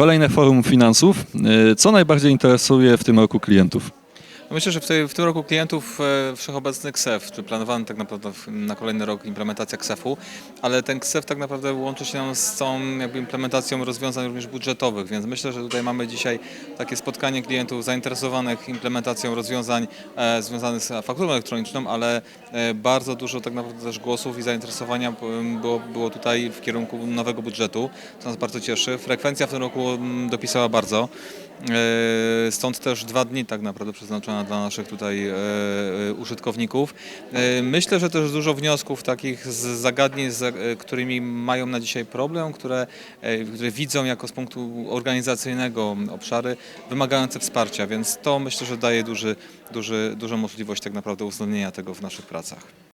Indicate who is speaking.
Speaker 1: Kolejne forum finansów. E, Co najbardziej interesuje w tym roku klientów?
Speaker 2: Myślę, że w, tej, w tym roku klientów e, wszechobecny KSEF, czy planowany tak naprawdę w, na kolejny rok implementacja KSEF-u, ale ten KSEF tak naprawdę łączy się z całą jakby implementacją rozwiązań również budżetowych, więc myślę, że tutaj mamy dzisiaj takie spotkanie klientów zainteresowanych implementacją rozwiązań e, związanych z fakturą elektroniczną, ale e, bardzo dużo tak naprawdę też głosów i zainteresowania było, było tutaj w kierunku nowego budżetu, co nas bardzo cieszy. Frekwencja w tym roku m, dopisała bardzo. E, Stąd też dwa dni tak naprawdę przeznaczone dla naszych tutaj e, e, użytkowników. Myślę, że też dużo wniosków takich z zagadnień, z, którymi mają na dzisiaj problem, które, które widzą jako z punktu organizacyjnego obszary wymagające wsparcia, więc to myślę, że daje duży, duży, dużą możliwość tak naprawdę uwzględnienia tego w naszych pracach.